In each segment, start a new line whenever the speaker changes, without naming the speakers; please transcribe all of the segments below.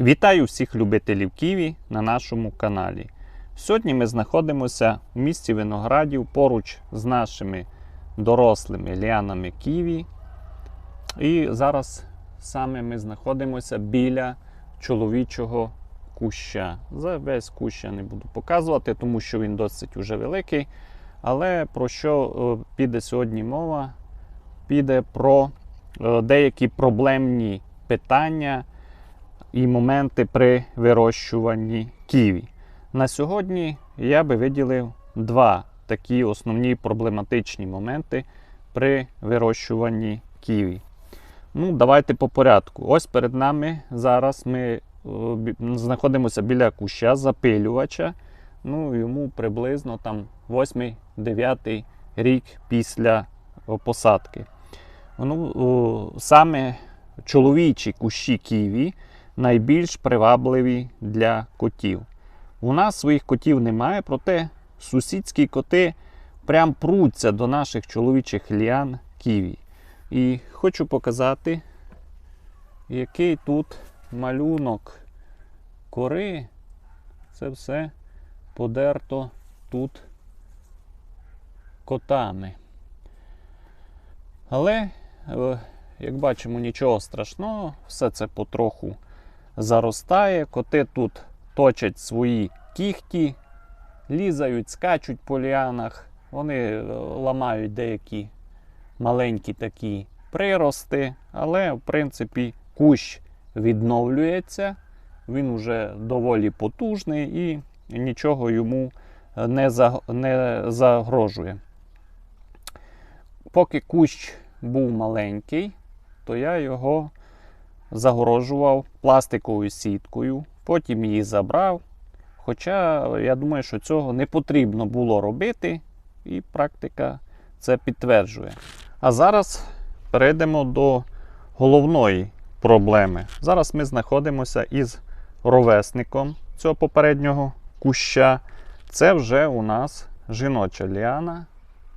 Вітаю всіх любителів ківі на нашому каналі. Сьогодні ми знаходимося в місті виноградів поруч з нашими дорослими ліанами ківі. І зараз саме ми знаходимося біля чоловічого куща. За весь кущ я не буду показувати, тому що він досить уже великий. Але про що е, піде сьогодні мова? Піде про е, деякі проблемні питання і моменти при вирощуванні ківі. На сьогодні я би виділив два такі основні проблематичні моменти при вирощуванні ківі. Ну, давайте по порядку. Ось перед нами зараз ми е, знаходимося біля куща запилювача. Ну, йому приблизно там 8-9 рік після посадки. Ну, саме чоловічі кущі ківі найбільш привабливі для котів. У нас своїх котів немає, проте сусідські коти прям пруться до наших чоловічих ліан ківі. І хочу показати, який тут малюнок кори. Це все подерто тут котами. Але, е, як бачимо, нічого страшного, все це потроху заростає. Коти тут точать свої кіхті, лізають, скачуть по ліанах, вони е, ламають деякі маленькі такі прирости, але в принципі кущ відновлюється, він уже доволі потужний і нічого йому не загрожує. Поки кущ був маленький, то я його загорожував пластиковою сіткою, потім її забрав. Хоча я думаю, що цього не потрібно було робити, і практика це підтверджує. А зараз перейдемо до головної проблеми. Зараз ми знаходимося із ровесником цього попереднього куща. Це вже у нас жіноча ліана,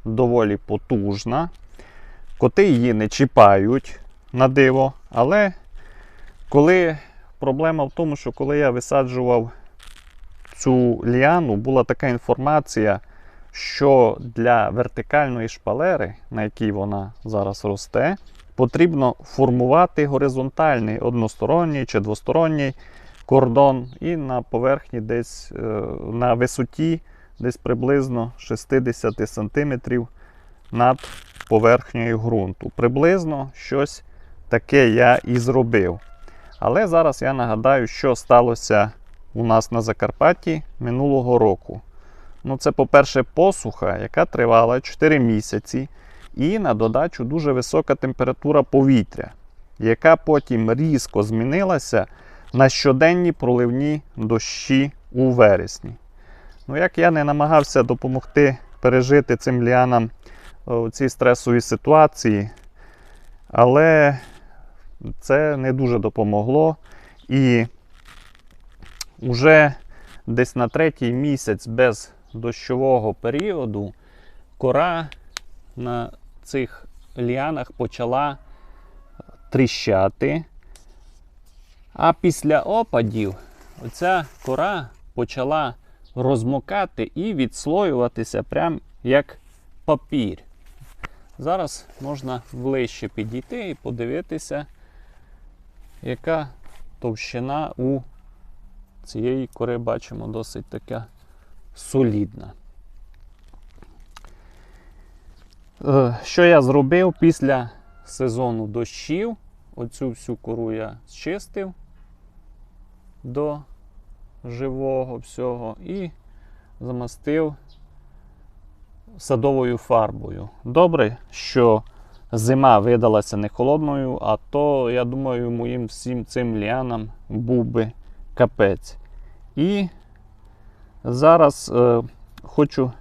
доволі потужна. Коти її не чіпають на диво, але коли проблема в тому, що коли я висаджував цю ліану, була така інформація, що для вертикальної шпалери, на якій вона зараз росте, потрібно формувати горизонтальний односторонній чи двосторонній кордон, і на поверхні десь е, на висоті десь приблизно 60 см над поверхнею ґрунту. Приблизно щось таке я і зробив. Але зараз я нагадаю, що сталося у нас на Закарпатті минулого року. Ну, це, по-перше, посуха, яка тривала 4 місяці, і на додачу дуже висока температура повітря, яка потім різко змінилася на щоденні проливні дощі у вересні. Ну, як я не намагався допомогти пережити цим ліанам у цій стресовій ситуації, але це не дуже допомогло. І вже десь на третій місяць без дощового періоду кора на цих ліанах почала тріщати. А після опадів оця кора почала розмокати і відслоюватися прям як папір. Зараз можна ближче підійти і подивитися, яка товщина у цієї кори бачимо досить така солідна. Е, Що я зробив після сезону дощів? Оцю всю кору я зчистив до живого всього і замастив садовою фарбою. Добре, що зима видалася не холодною, а то, я думаю, моїм всім цим ліанам був би капець. І зараз е, хочу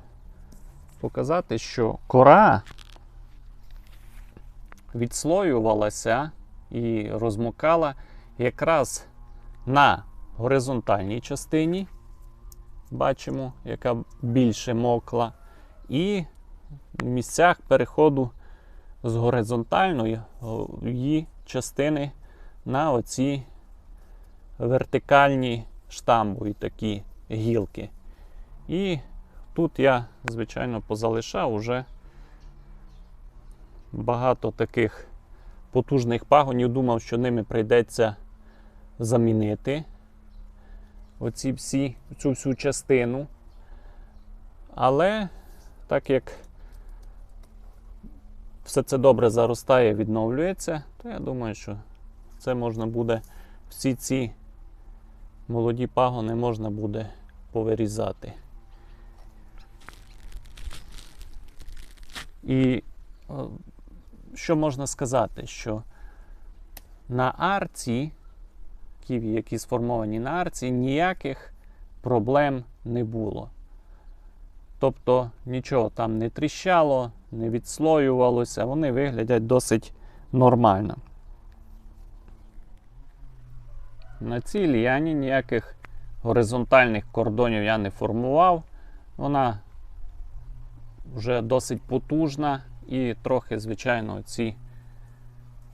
показати, що кора відслоювалася і розмокала якраз на горизонтальній частині. Бачимо, яка більше мокла. І в місцях переходу з горизонтальної її частини на оці вертикальні штамбові такі гілки. І тут я, звичайно, позалишав уже багато таких потужних пагонів. Думав, що ними прийдеться замінити оці всі, цю всю частину. Але так як все це добре заростає, відновлюється, то я думаю, що це можна буде всі ці молоді пагони можна буде повирізати. І е, що можна сказати, що на арці, ківі, які сформовані на арці, ніяких проблем не було. Тобто нічого там не тріщало, не відслоювалося, вони виглядять досить нормально. На цій ліяні ніяких горизонтальних кордонів я не формував. Вона вже досить потужна і трохи, звичайно, ці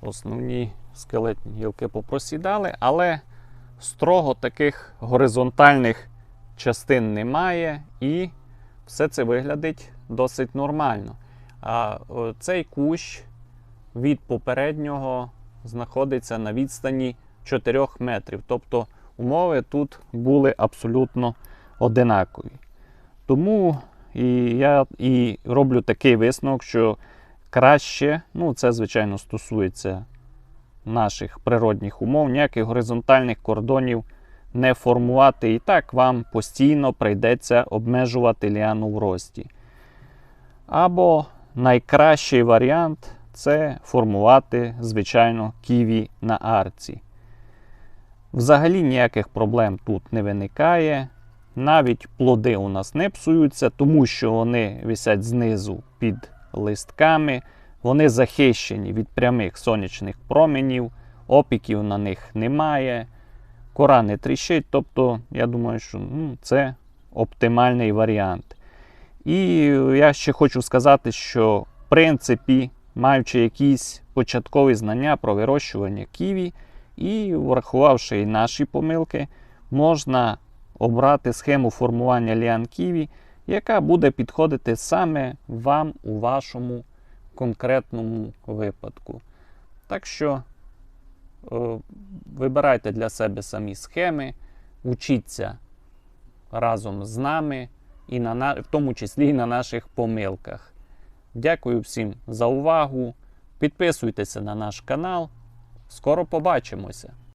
основні скелетні гілки попросідали, але строго таких горизонтальних частин немає, і все це виглядить досить нормально. А цей кущ від попереднього знаходиться на відстані 4 метрів. Тобто умови тут були абсолютно одинакові. Тому і я і роблю такий висновок, що краще, ну це, звичайно, стосується наших природних умов, ніяких горизонтальних кордонів не формувати. І так вам постійно прийдеться обмежувати ліану в рості. Або найкращий варіант це формувати, звичайно, ківі на арці. Взагалі ніяких проблем тут не виникає. Навіть плоди у нас не псуються, тому що вони висять знизу під листками. Вони захищені від прямих сонячних променів, опіків на них немає, кора не тріщить. Тобто, я думаю, що ну, це оптимальний варіант. І я ще хочу сказати, що в принципі, маючи якісь початкові знання про вирощування ківі, і врахувавши і наші помилки, можна обрати схему формування ліан ківі, яка буде підходити саме вам у вашому конкретному випадку. Так що е, вибирайте для себе самі схеми, учіться разом з нами, і на, в тому числі і на наших помилках. Дякую всім за увагу. Підписуйтеся на наш канал. Скоро побачимося!